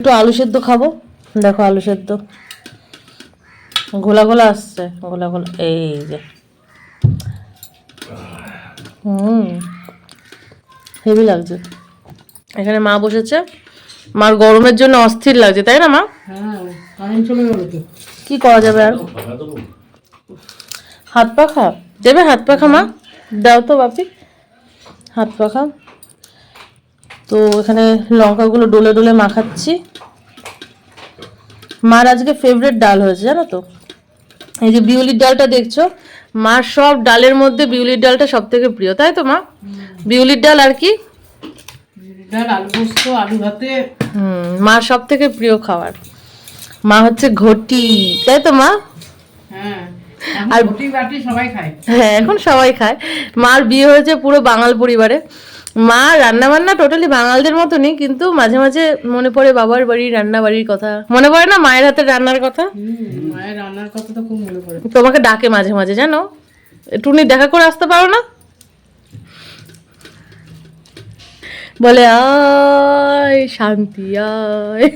একটু আলু সেদ্ধ খাব। দেখো আলু সেদ্ধ। ঘোলা ঘোলা আসছে ঘোলা ঘোলা এই যে। হুম হেভি লাগছে। এখানে মা বসেছে। মার গরমের জন্য অস্থির লাগছে তাই না মা? হ্যাঁ কি করা যাবে আর? হাত পাখা দেবে হাত পাখা মা। দাও তো বাপি। হাত পাখা তো এখানে লঙ্কাগুলো ডলে ডলে মাখাচ্ছি। মার আজকে ফেভারিট ডাল হয়েছে জানো তো? এই যে বিউলির ডালটা দেখছ মার সব ডালের মধ্যে বিউলির ডালটা সব থেকে প্রিয় তাই তো মা? বিউলির ডাল আর কি? হুম মার সব থেকে প্রিয় খাবার। মা হচ্ছে ঘটি তাই তো মা? হ্যাঁ আর- হ্যাঁ এখন সবাই খায়। মার বিয়ে হয়েছে পুরো বাঙাল পরিবারে। মা রান্না বান্না টোটালি বাঙালদের মতনই কিন্তু মাঝে মাঝে মনে পড়ে বাবার বাড়ির রান্না বাড়ির কথা। মনে পড়ে না মায়ের হাতের রান্নার কথা? মায়ের রান্নার কথা তো খুব মনে পড়ে। তোমাকে ডাকে মাঝে মাঝে জানো? টুনি দেখা করে আসতে পারো না? বলে আয় শান্তি আয়।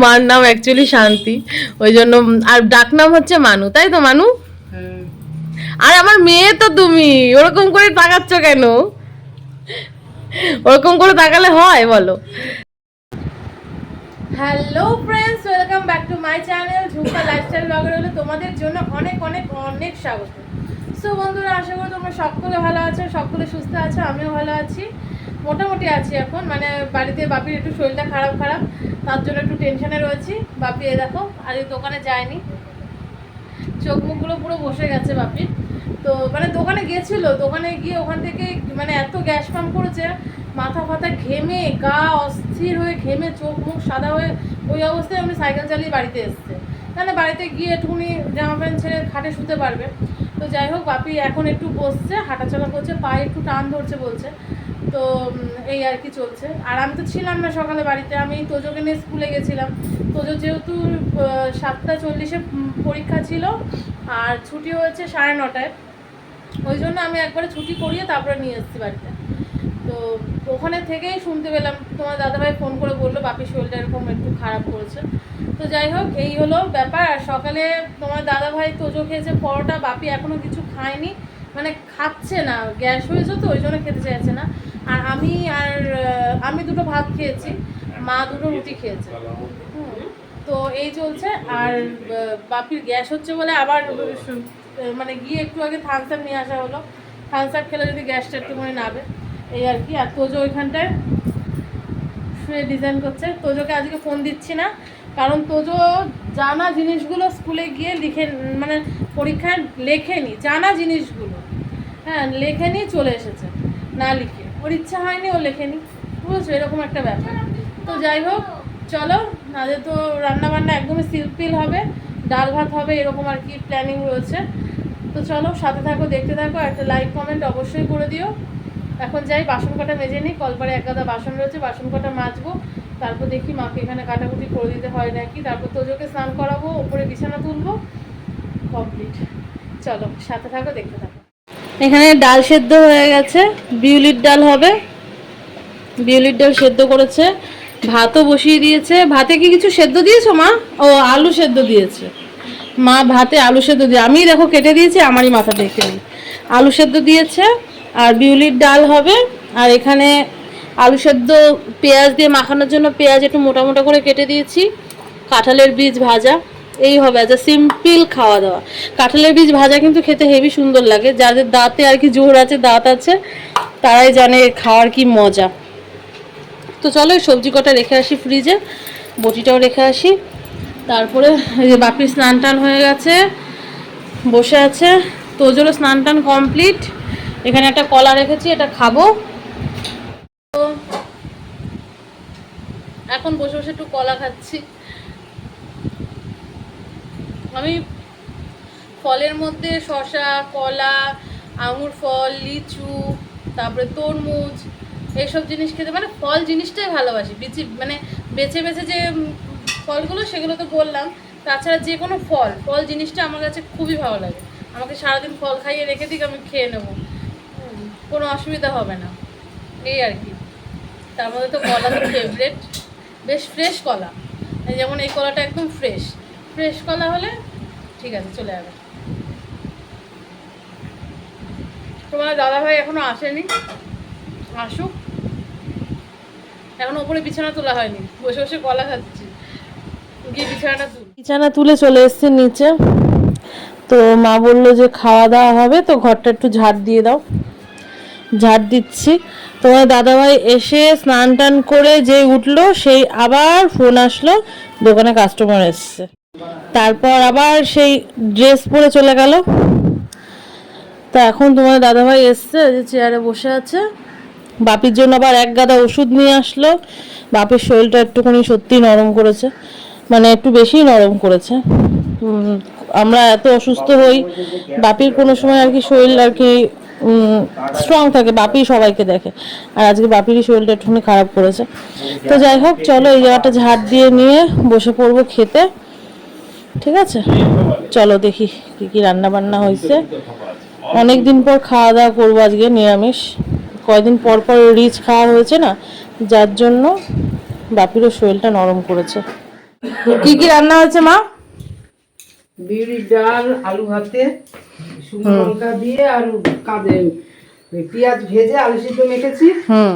মার নাম অ্যাকচুয়ালি শান্তি। ওই জন্য আর ডাক নাম হচ্ছে মানু তাই তো মানু? আর আমার মেয়ে তো তুমি, ওরকম করে তাকাচ্ছ কেন? ওরকম করে তাকালে হয়, বলো। Hello friends welcome back to my channel Jhumka lifestyle blogger হলো তোমাদের জন্য অনেক অনেক অনেক স্বাগত। সো বন্ধুরা, আশা করি তোমরা সকলে ভালো আছো, সকলে সুস্থ আছো, আমিও ভালো আছি। মোটামুটি আছি এখন মানে বাড়িতে বাপির একটু শরীরটা খারাপ খারাপ, তার জন্য একটু টেনশনে রয়েছি। বাপি এই দেখো আজ দোকানে যায়নি। চোখ মুখগুলো পুরো বসে গেছে বাপির। তো মানে দোকানে গেছিল, দোকানে গিয়ে ওখান থেকে মানে এত গ্যাস পাম্প করেছে, মাথা ফাথা ঘেমে, গা অস্থির হয়ে ঘেমে, চোখ মুখ সাদা হয়ে ওই অবস্থায় আমি সাইকেল চালিয়ে বাড়িতে এসছে। মানে বাড়িতে গিয়ে একটুখানি জামা প্যান্ট ছেড়ে খাটে শুতে পারবে। তো যাই হোক, বাপি এখন একটু বসছে, হাঁটাচলা করছে, পায়ে একটু টান ধরছে বলছে। তো এই আর কি চলছে। আর আমি তো ছিলাম না সকালে বাড়িতে, আমি তোজোকে নিয়ে স্কুলে গেছিলাম। তোজো যেহেতু সাতটা চল্লিশে পরীক্ষা ছিল, আর ছুটি হয়েছে সাড়ে নটায়। ওই জন্য আমি একবারে ছুটি করিয়ে তারপরে নিয়ে এসেছি বাড়িতে। তো ওখানে থেকেই শুনতে পেলাম, তোমার দাদাভাই ফোন করে বলল বাপি শরীরটা এরকম একটু খারাপ করেছে। তো যাই হোক, এই হলো ব্যাপার। সকালে তোমার দাদাভাই তোজো খেয়েছে পরোটা, বাপি এখনও কিছু খায়নি। মানে খাচ্ছে না, গ্যাস হয়েছে তো, ওই জন্য খেতে চাইছে না। আর আমি আর আমি দুটো ভাত খেয়েছি, মা দুটো রুটি খেয়েছে। তো এই চলছে। আর বাপির গ্যাস হচ্ছে বলে আবার মানে গিয়ে একটু আগে থামস আপ নিয়ে আসা হলো। থামস আপ খেলে যদি গ্যাসটা একটুখানি নাবে এই আর কি। আর তোজো ওইখানটায় শুয়ে ডিজাইন করছে। তোজোকে আজকে ফোন দিচ্ছি না, কারণ তোজো জানা জিনিসগুলো স্কুলে গিয়ে লিখে মানে পরীক্ষায় লেখেনি, জানা জিনিসগুলো। হ্যাঁ লেখেনি, চলে এসেছে, না লিখে। ওর ইচ্ছা হয়নি, ও লেখেনি। বুঝছ? এরকম একটা ব্যাপার। তো যাই হোক, চলো, আজকে তো রান্না বান্না একদমই সিম্পল হবে। ডাল ভাত হবে, এরকম আর কি প্ল্যানিং রয়েছে। তো চলো, সাথে থাকো, দেখতে থাকো একটা লাইক কমেন্ট অবশ্যই করে দিও। এখন যাই, বাসন কটা মেজে নিই কলপারে এক গাদা বাসন রয়েছে, বাসন কটা মাজবো। তারপর দেখি মাকে এখানে কাটাকুটি করে দিতে হয় নাকি। তারপর তোজোকে স্নান করাবো, ওপরে বিছানা তুলবো। কমপ্লিট চলো, সাথে থাকো, দেখতে থাকো। এখানে ডাল সেদ্ধ হয়ে গেছে, বিউলির ডাল হবে। বিউলির ডাল সেদ্ধ করেছে। ভাতও বসিয়ে দিয়েছে। ভাতে কি কিছু সেদ্ধ দিয়েছ, মা? ও, আলু সেদ্ধ দিয়েছে। মা ভাতে আলু সেদ্ধ দিয়ে, আমি দেখো কেটে দিয়েছি, আমারই মাথা দেখে নিই। আলু সেদ্ধ দিয়েছে, আর বিউলির ডাল হবে, আর এখানে আলু সেদ্ধ পেঁয়াজ দিয়ে মাখানোর জন্য পেঁয়াজ একটু মোটা মোটা করে কেটে দিয়েছি। কাঁঠালের বীজ ভাজা, এই হবে আচ্ছা সিম্পল খাওয়া দাওয়া কাঁঠালের বীজ ভাজা কিন্তু খেতে হেভি সুন্দর লাগে, যাদের দাঁতে আর কি জোর আছে, দাঁত আছে, তারাই জানে খাওয়ার কি মজা। তো চলো সবজি কটা রেখে আসি ফ্রিজে বটিটাও রেখে আসি। তারপরে এই যে বাপির স্নান টান হয়ে গেছে, বসে আছে। তো তোজোরও স্নান টান কমপ্লিট এখানে একটা কলা রেখেছি, এটা খাব। তো এখন বসে বসে একটু কলা খাচ্ছি। আমি ফলের মধ্যে শসা, কলা, আঙুর ফল, লিচু, তারপরে তরমুজ এইসব জিনিস খেতে মানে ফল জিনিসটাই ভালোবাসি। বিচি মানে বেছে বেছে যে ফলগুলো সেগুলো তো বললাম, তাছাড়া যে কোনো ফল ফল জিনিসটা আমার কাছে খুবই ভালো লাগে। আমাকে সারাদিন ফল খাইয়ে রেখে দিক, আমি খেয়ে নেব। কোনো অসুবিধা হবে না। এই আর কি। তার মধ্যে তো কলা তো ফেভারেট বেশ ফ্রেশ কলা। যেমন এই কলাটা একদম ফ্রেশ ফ্রেশ কলা হলে ঠিক আছে, চলে যাবে। তোমার দাদাভাই এখনও আসেনি। আসুক। এখন ওপরে বিছানা তোলা হয়নি। বসে বসে কলা খাচ্ছি। গিয়ে বিছানাটা তুল। বিছানা তুলে চলে এসছে নিচে। তো মা বলল যে খাওয়া দাওয়া হবে, তো ঘরটা একটু ঝাড় দিয়ে দাও। ঝাড় দিচ্ছি। তোমার দাদাভাই এসে স্নান টান করে যে উঠল, সেই আবার ফোন আসলো, দোকানে কাস্টমার এসছে। তারপর আবার সেই ড্রেস পরে চলে গেল। তো এখন তোমার দাদাভাই এসছে যে চেয়ারে বসে আছে। বাপির জন্য আবার এক গাদা ওষুধ নিয়ে আসলো। বাপের শরীরটা একটুখানি সত্যি নরম করেছে মানে একটু বেশি নরম করেছে। আমরা এত অসুস্থ হই, বাপির কোনো সময় আর কি শরীর আর কি স্ট্রং থাকে, বাপি সবাইকে দেখে। আর আজকে বাপিরই শরীরটা একটুখানি খারাপ করেছে। তো যাই হোক, চলো এই জায়গাটা ঝাড় দিয়ে নিয়ে বসে পড়ব খেতে। ঠিক আছে? চলো দেখি কি কি রান্না বান্না হয়েছে অনেক দিন পর খাওয়া দাওয়া করব আজকে, নিরামিষ। কয়দিন পর পর রিচ খাওয়া হয়েছে না যার জন্য বাপিরও শরীরটা নরম করেছে। কি কি রান্না হয়েছে মা? বিউলির ডাল আলু ভাতে শুকনো লঙ্কা দিয়ে আর কাঁদে পেঁয়াজ ভেজে আলু সিদ্ধ মেখেছি। হুম।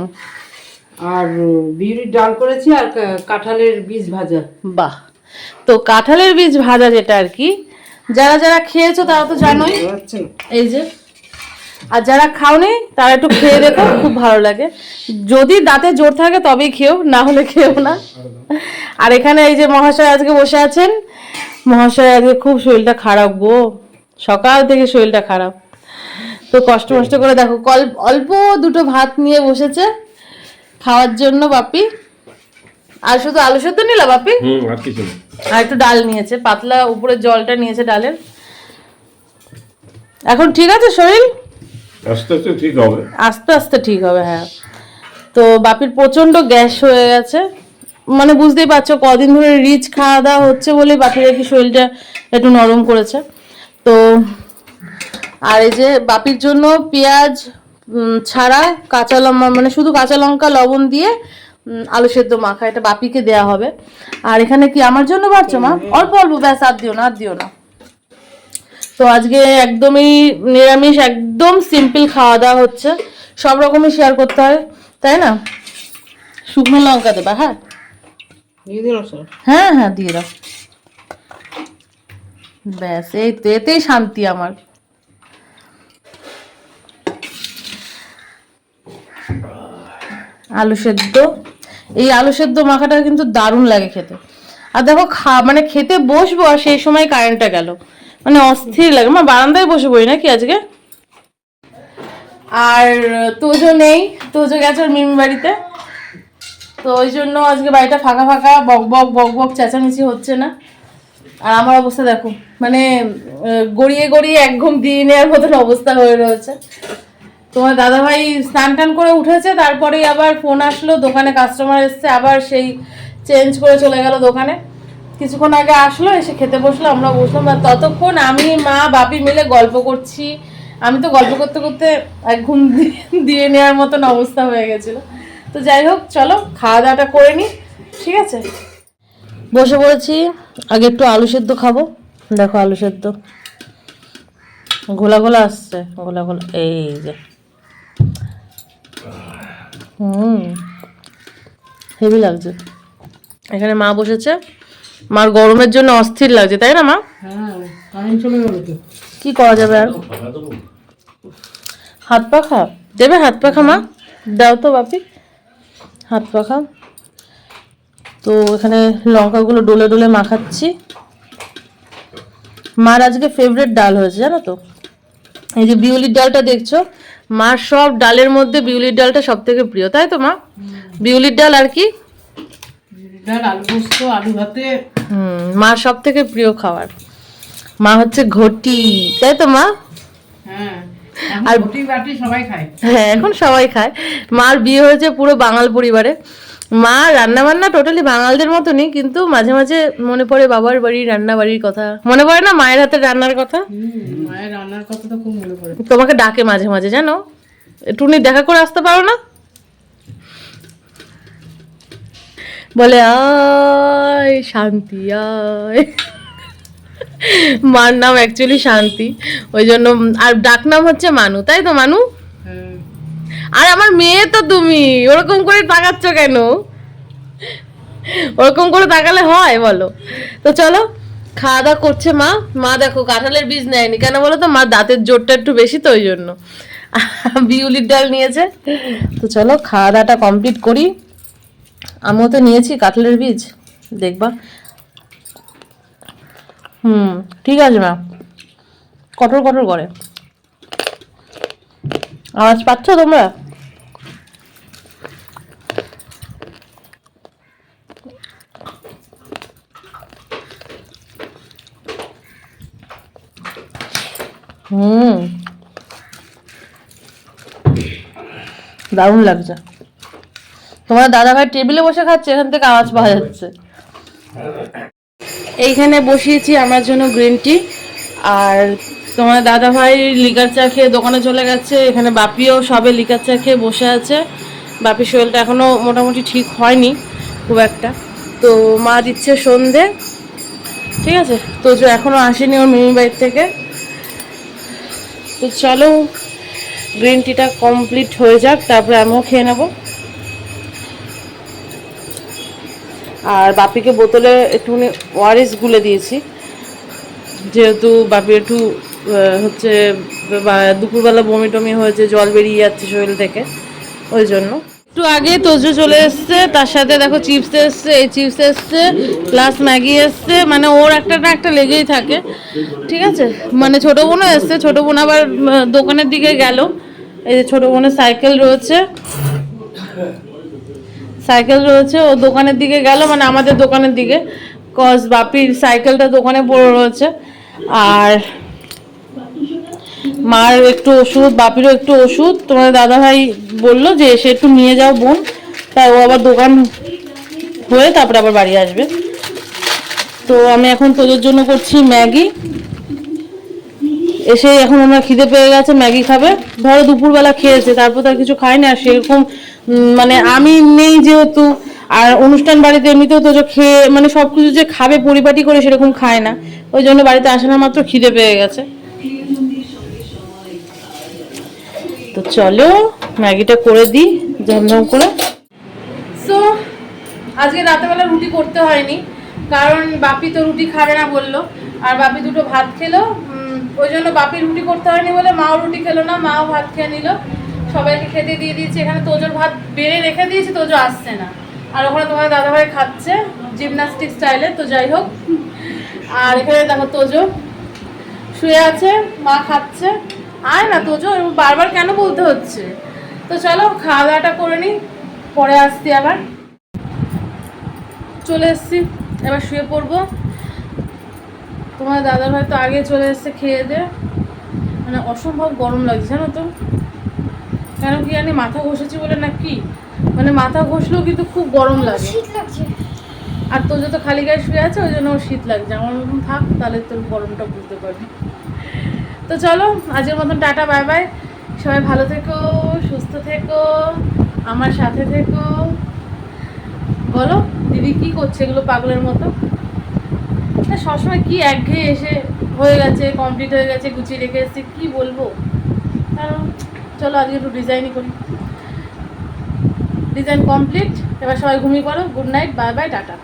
আর বিউলির ডাল করেছি আর কাঁঠালের বীজ ভাজা। বাহ। তো কাঁঠালের বীজ ভাজা যেটা আর কি যারা যারা খেয়েছো তারা তো জানোই। এই যে আর যারা খাওনি তারা একটু খেয়ে দেখো খুব ভালো লাগে। যদি দাঁতে জোর থাকে তবেই খেও না হলে খেও না। আর এখানে এই যে মহাশয় আজকে বসে আছেন মহাশয় আজকে খুব শরীরটা খারাপ গো। সকাল থেকে শরীরটা খারাপ। তো কষ্ট মষ্ট করে দেখো অল্প দুটো ভাত নিয়ে বসেছে খাওয়ার জন্য বাপি। আর শুধু আলু সেদ্ধ নিলা বাপি? আর আর একটু ডাল নিয়েছে পাতলা উপরে জলটা নিয়েছে ডালের। এখন ঠিক আছে শরীর? আস্তে আস্তে ঠিক হবে। আস্তে আস্তে ঠিক হবে হ্যাঁ। তো বাপির প্রচণ্ড গ্যাস হয়ে গেছে। মানে বুঝতেই পারছ, কদিন ধরে রিচ খাওয়া দাওয়া হচ্ছে বলে বাপির আর কি শরীরটা একটু নরম করেছে। তো আর এই যে বাপির জন্য পেঁয়াজ ছাড়া কাঁচা লঙ্কা মানে শুধু কাঁচা লঙ্কা, লবণ দিয়ে আলু সেদ্ধ মাখা, এটা বাপিকে দেয়া হবে। আর এখানে কি আমার জন্য বাড়ছো মা? অল্প অল্প, ব্যাস, আর দিও না, আর দিও না। তো আজকে একদমই নিরামিষ একদম সিম্পল খাওয়া দাওয়া হচ্ছে। সব রকমই শেয়ার করতে হয় তাই না? শুকনো লঙ্কা দেবা হ্যাঁ? হ্যাঁ হ্যাঁ দিয়ে দাও। ব্যাস এই তো এতেই শান্তি আমার। আলু সেদ্ধ। এই আলু সেদ্ধ মাখাটা কিন্তু দারুণ লাগে খেতে। আর দেখো খা মানে খেতে বসবো আর সেই সময় কারেন্টটা গেল। মানে অস্থির লাগে। মা, বারান্দায় বসে পড়ি নাকি আজকে? আর তোজো নেই। তোজো গেছে ওর মিমি বাড়িতে। তো ওই জন্য আজকে বাড়িটা ফাঁকা ফাঁকা, বক বক বক বক চেঁচামেচি হচ্ছে না। আর আমার অবস্থা দেখো মানে গড়িয়ে গড়িয়ে এক ঘুম দিয়ে নেওয়ার মতন অবস্থা হয়ে রয়েছে। তোমার দাদাভাই স্নান টান করে উঠেছে, তারপরেই আবার ফোন আসলো, দোকানে কাস্টমার এসছে, আবার সেই চেঞ্জ করে চলে গেল দোকানে। কিছুক্ষণ আগে আসলো, এসে খেতে বসল, আমরা বসলাম আর ততক্ষণ আমি, মা, বাপি মিলে গল্প করছি। আমি তো গল্প করতে করতে এক ঘুম দিয়ে- নেওয়ার মতন অবস্থা হয়ে গেছিল। তো যাই হোক, চলো খাওয়া দাওয়াটা করে নিই ঠিক আছে? বসে পড়েছি, আগে একটু আলু সেদ্ধ খাব। দেখো আলু সেদ্ধ। ঘোলা ঘোলা আসছে, ঘোলা ঘোলা, এই যে। হুম, হেভি লাগছে। এখানে মা বসেছে। মার গরমের জন্য অস্থির লাগছে তাই না মা? হ্যাঁ কি করা যাবে আর? হাত পাখা? দেবে হাত পাখা মা? দাও তো বাপি। হাত পাখা। তো এখানে লঙ্কাগুলো ডোলে ডোলে মাখাচ্ছি। মার আজকে ফেভারিট ডাল হয়েছে জানো তো? এই যে বিউলির ডালটা দেখছ? মার সব ডালের মধ্যে বিউলির ডালটা সব থেকে প্রিয় তাই তো মা? বিউলির ডাল আর কি? ডাল আলু পোস্ত আলু ভাতে। হুম মার সব থেকে প্রিয় খাবার। মা হচ্ছে ঘটি তাই তো মা? হ্যাঁ আর- রুটি বাটি সবাই খায়। হ্যাঁ এখন সবাই খায়। মার বিয়ে হয়েছে পুরো বাঙাল পরিবারে। মা রান্না বান্না টোটালি বাঙালদের মতনই কিন্তু মাঝে মাঝে মনে পড়ে বাবার বাড়ি রান্না বাড়ির কথা। মনে পড়ে না মায়ের হাতে রান্নার কথা? মায়ের রান্নার কথা তো খুব মনে পড়ে। তোমাকে ডাকে মাঝে মাঝে জানো? টুনি দেখা করে আসতে পারো না? বলে আয় শান্তি আয়। মার নাম অ্যাকচুয়ালি শান্তি। ওই জন্য আর ডাক নাম হচ্ছে মানু তাই তো মানু? আর আমার মেয়ে তো তুমি ওরকম করে তাকাচ্ছ কেন? ওরকম করে তাকালে হয় বলো। তো চলো খাওয়া দাওয়া করছে মা। মা দেখো কাঁঠালের বীজ নেয়নি। কেন বলো তো? মা দাঁতের জোরটা একটু বেশি তো ওই জন্য। বিউলির ডাল নিয়েছে। তো চলো খাওয়া দাওয়াটা কমপ্লিট করি। আমিও তো নিয়েছি কাঁঠালের বীজ। দেখবা। হুম, ঠিক আছে ম্যাম কঠোর কঠোর করে। আওয়াজ পাচ্ছ তোমরা? হুম। দারুণ লাগছে। তোমার দাদা ভাই টেবিলে বসে খাচ্ছে, এখান থেকে আওয়াজ পাওয়া যাচ্ছে। এইখানে বসিয়েছি আমার জন্য গ্রিন টি। আর তোমার দাদা ভাই লিকার চা খেয়ে দোকানে চলে গেছে, এখানে বাপিও সবে লিকার চা খেয়ে বসে আছে। বাপির শরীরটা এখনও মোটামুটি ঠিক হয়নি, খুব একটা। তো মা দিচ্ছে সন্ধে, ঠিক আছে? তো যে এখনও আসেনি ওর মিমি বাড়ির থেকে। তো চলো, গ্রিন টিটা কমপ্লিট হয়ে যাক, তারপরে আমিও খেয়ে নেব। আর বাপিকে বোতলে একটুখানি ওয়ারেস গুলে দিয়েছি। যেহেতু বাপি একটু হচ্ছে দুপুরবেলা বমি টমি হয়েছে, জল বেরিয়ে যাচ্ছে শরীর থেকে, ওই জন্য। একটু আগে তোজো চলে এসছে, তার সাথে দেখো চিপস এসছে, এই চিপস এসছে, প্লাস ম্যাগি এসছে মানে ওর একটা না একটা লেগেই থাকে, ঠিক আছে? মানে ছোটো বোনও এসছে, ছোটো বোন আবার দোকানের দিকে গেল, এই যে ছোটো বোনের সাইকেল রয়েছে। সাইকেল রয়েছে, ও দোকানের দিকে গেল মানে আমাদের দোকানের দিকে। কজ বাপির সাইকেলটা দোকানে পড়ে রয়েছে। আর মার একটু ওষুধ, বাপিরও একটু ওষুধ। তোমার দাদা ভাই বলল যে এসে একটু নিয়ে যাও বোন। তাই ও আবার দোকান হয়ে তারপরে আবার বাড়ি আসবে। তো আমি এখন তোদের জন্য করছি ম্যাগি। এসে এখন আমরা খিদে পেয়ে গেছে, ম্যাগি খাবে। ধরো দুপুরবেলা খেয়েছে, তারপর তার কিছু খায় না সেরকম মানে আমি নেই যেহেতু, আর অনুষ্ঠান বাড়িতে এমনিতেও তো খেয়ে মানে সব কিছু যে খাবে, পরিপাটি করে সেরকম খায় না। ওই জন্য বাড়িতে আসে না মাত্র খিদে পেয়ে গেছে। তো চলো, ম্যাগিটা করে দিই, ঝমঝম করে। সো আজকে রাতেবেলা রুটি করতে হয়নি, কারণ বাপি তো রুটি খাবে না বলল। আর বাপি দুটো ভাত খেলো ওই জন্য বাপি রুটি করতে হয়নি বলে মাও রুটি খেলো না, মাও ভাত খেয়ে নিল। সবাইকে খেতে দিয়ে দিয়েছি। এখানে তোজোর ভাত বেড়ে রেখে দিয়েছি, তোজো আসছে না। আর ওখানে তোমার দাদাভাই খাচ্ছে জিমনাস্টিক স্টাইলে তো যাই হোক। আর এখানে দেখো তোজো শুয়ে আছে, মা খাচ্ছে। আয় না তোজো বারবার কেন বলতে হচ্ছে? তো চলো খাওয়া দাওয়াটা করে নিই, পরে আসছি আবার। চলে এসছি, এবার শুয়ে পড়ব। তোমার দাদার ভাই তো আগে চলে এসছে খেয়ে দে। মানে অসম্ভব গরম লাগছে, জানো তো? কেন কি জানি মাথা ঘষেছি বলে না কি? মানে মাথা ঘষলেও কিন্তু খুব গরম লাগে। আর তোর যত খালি গায়ে শুয়ে আছে ওই জন্য শীত লাগছে। আমার মতন থাক তাহলে তোর গরমটা বুঝতে পারবি। তো চলো আজকের মতন টাটা বাই বাই। সবাই ভালো থেকো সুস্থ থেকো আমার সাথে থেকো। বলো দিদি কি করছে এগুলো পাগলের মতো? না সবসময় কি একঘেয়ে এসে হয়ে গেছে কমপ্লিট হয়ে গেছে গুছিয়ে রেখে এসেছি কি বলব? কারণ চলো আজকে একটু ডিজাইনই করি। ডিজাইন কমপ্লিট এবার সবাই ঘুমিয়ে পড়ো good night bye bye tata.